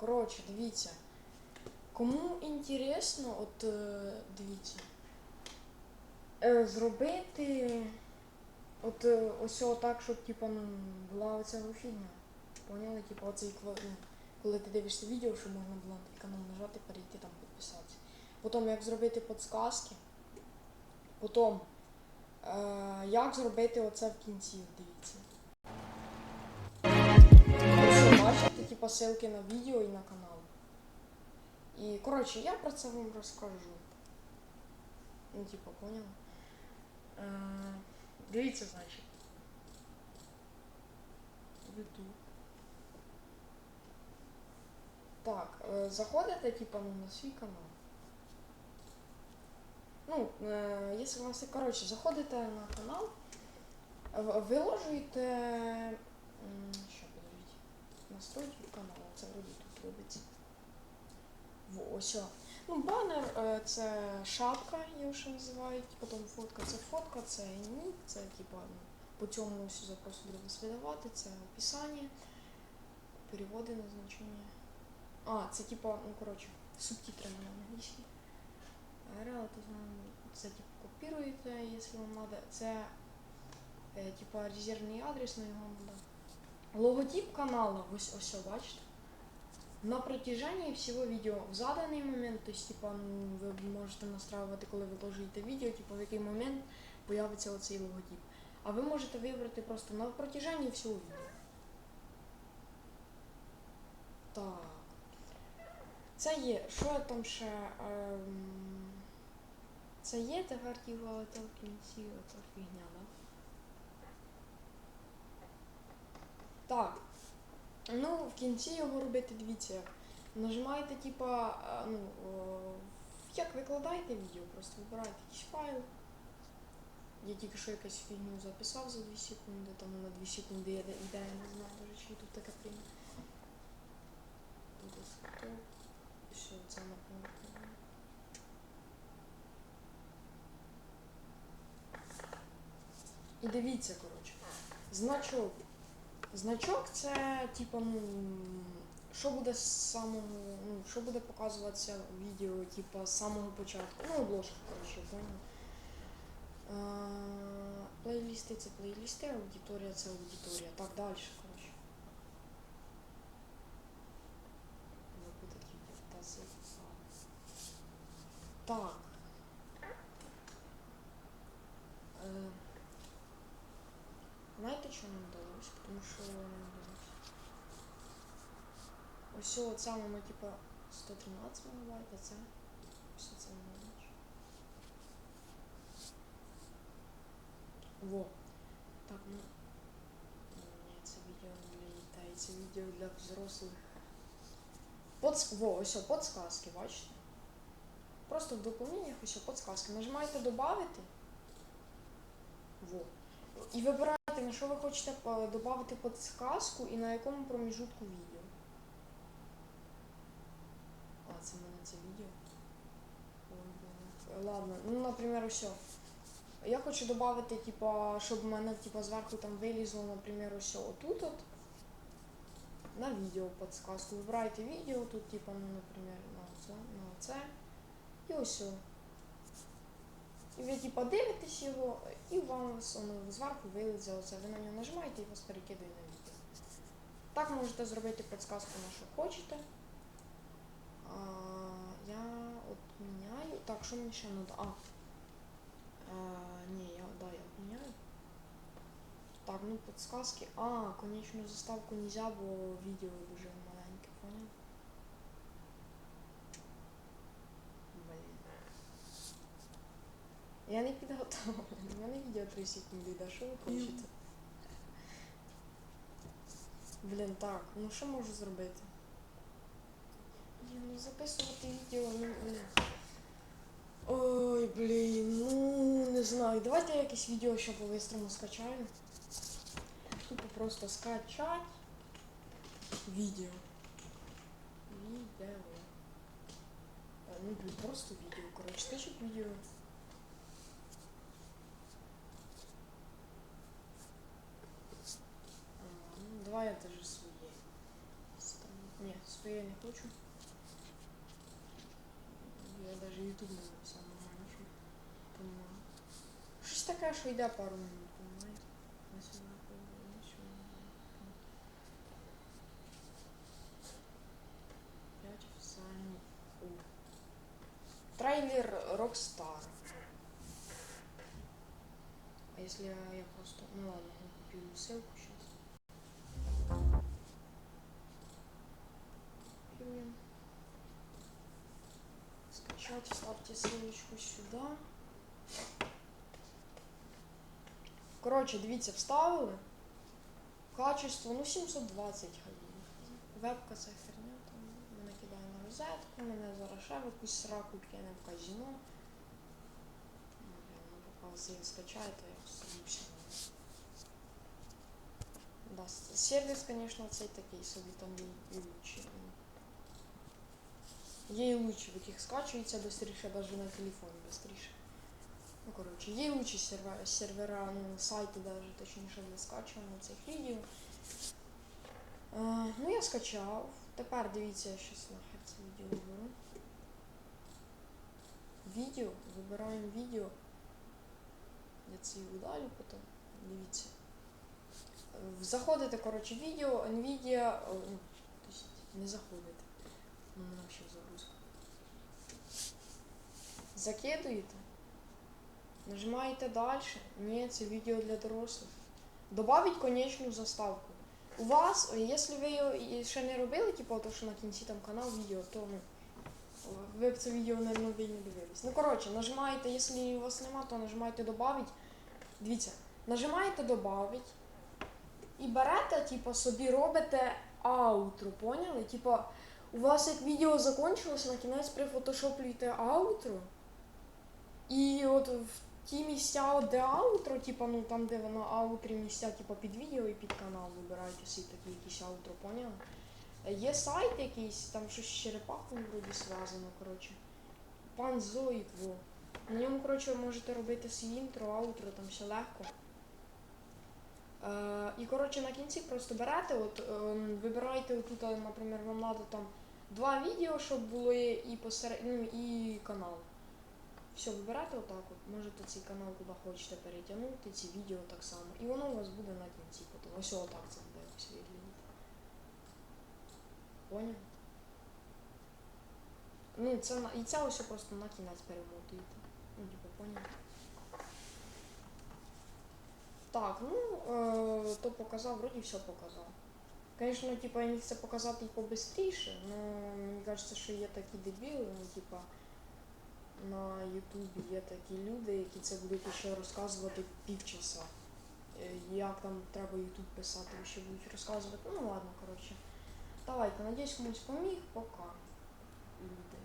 Коротше, дивіться. Кому інтересно, от е, дивіться. Е, зробити от е, ось так, щоб типа, ну, була оця фігня. Поняли? Типа оцей ну, коли ти дивишся відео, щоб можна було на канал нажати, перейти там підписатися. Потім як зробити підсказки. Потім е, як зробити оце в кінці, дивіться. Типа на відео і на канал. І коротше, я про це вам розкажу. Ну, типа, поняли? Е, дивіться, значить. YouTube. Так, е, заходите, типа, ну, на свій канал. Ну, е, якщо у вас, коротше, заходите на канал, виложуєте. Що. Настройки каналу, це вроді тут робиться. Ось. Ну, банер е, це шапка, його ще називають, потім фотка це фотка, це нік, це типа ну, по цьому запросу буде вас видавати, це описання, переводи на значення. А, це типа, ну коротше, субтитри на англійській. Це типа копіруєте, якщо вам треба. Це е, типа резервний адрес на його надо. Логотип канала, ось ось, бачите? На протяжении всего видео в заданный момент, то есть, типа, ви можете настраювати, коли ви ложите відео, типу, в який момент появиться оцей логотип. А ви можете вибрати просто на протяжении всього відео. Так. Це є. Що я там ще? Ем... Це є тепер типа в кінці фігня, да? Так. Ну, в кінці його робити, дивіться. Нажимаєте, типа, е, ну, о, як викладаєте відео, просто вибираєте якийсь файл. Я тільки що якусь фігню записав за 2 секунди, там на 2 секунди я де- ідея не знаю, даже чи тут таке прийме. Тут ось. Все, це напевно. І дивіться, коротше. Значок. Значок це, типу, ну, що буде з самого, ну, що буде показуватися в відео, типу, з самого початку. Ну, обложка, коротше, понял. Е, Плейлісти це плейлісти, аудиторія це аудиторія. Так, далі, коротше. Ви такі таси. Так. Е, Що нам вдалося? Тому що нам вдалося. Ось от саме ми, типа, 113 мегабайт, а це ось це не менше. Во. Так, ну. Ні, це відео не дітей, це відео для взрослих. Подск... Во, ось подсказки, бачите? Просто в доповненнях ось подсказки. Нажимаєте добавити. Во. І вибираєте, на що ви хочете додати підсказку і на якому проміжутку відео. А, це в мене це відео. Ладно, ну, наприклад, все. Я хочу додати, типа, щоб в мене типа, зверху там вилізло, наприклад, ось отут от. На відео підсказку. Вибирайте відео, тут, типа, ну, наприклад, на це, на це. І ось. І ви типа дивитесь його, і вам воно зверху вилізе оце. Ви на нього нажимаєте і вас перекидає на відео. Так можете зробити підсказку на що хочете. А, я от міняю. Так, що мені ще надо? А. а ні, я, да, я міняю. Так, ну підсказки. А, конечну заставку нельзя, бо відео дуже маленьке, понял? Блін. Я не підготовлена. У 3 секунди йде. Що? Блін, так, ну що можу зробити? Блін, ну записувати відео, ну блін. Ой, блін, ну не знаю. Давайте я якесь відео ще по-бистрому скачаю. Тупо просто скачать відео. Відео. Е, Ну, блін, просто відео, коротше, скачать відео. А, ну, давай я даже своє. Стану. Ні, своє. просто я не хочу. Я даже YouTube не написав нормально, щоб понимала. Щось таке, що йде пару минут, понимаєте? Ось вона появилась, що вона там. П'ять офіціальних. О. Трейлер Rockstar. А если я, я просто... Ну ладно, я купил ссылку сейчас. Скачать, ставьте ссылочку сюда. Коротше, дивіться, вставили. Качество, ну 720 хай. Вебка це херня, там мене кидає на розетку, мене зараз ще в якусь сраку кине в казіно. Ну, поки ви її скачаєте, я собі Да, сервіс, звісно, цей такий собі там ну. Є і лучші, в яких скачується швидше, навіть на телефоні швидше. Ну, коротше, є і лучші сервера, сервера ну, сайти даже, точніше для скачування цих відео. Е, ну, я скачав. Тепер дивіться, я щас нахер це відео виберу. Відео, вибираємо відео. Я це удалю потім. Дивіться. Заходите, коротше, відео, Nvidia, ну, тобто не заходите. Ну, загрузка. Закидуєте. Нажимаєте далі. Ні, це відео для дорослих. Добавить конечну заставку. У вас, якщо ви його ще не робили, типу, то що на кінці там канал відео, то ну, ви б це відео, ви не дивились. Ну, коротше, нажимаєте, якщо у вас нема, то нажимаєте добавить. Дивіться, нажимаєте добавить і берете, типу, собі робите аутро, поняли? Типу, у вас як відео закончилось, на кінець прифотошоплюєте аутро. І от в ті місця, де аутро, типу, ну там, де воно аутрі місця, типу, під відео і під канал вибираєте собі такі якісь аутро, поняли? Е, Є сайт якийсь, там щось з черепахою вроді зв'язано, коротше. Пан Зоїд, во. На ньому, коротше, ви можете робити свій інтро, аутро, там все легко. Е, і, коротше, на кінці просто берете, от, ем, вибираєте отут, е, наприклад, вам треба там два відео, щоб було і, посеред... ну, і канал. Все, вибирайте отак от. Можете цей канал куди хочете перетягнути, ці відео так само. І воно у вас буде на кінці потім. Ось отак це буде якось виглядати. Поняв? Ну, це і це ось просто на кінець перемотуєте. Ну, типу, поняв? Так, ну, е, то показав, вроді все показав. Звісно, типа, міг це показати і но але мені кажеться, що є такі дебіли, ну, типа, на Ютубі є такі люди, які це будуть ще розказувати півчаса. Е, Як там треба Ютуб писати, ще будуть розказувати. Ну ладно, коротше. Давайте, надіюсь, комусь поміг, пока. Люди.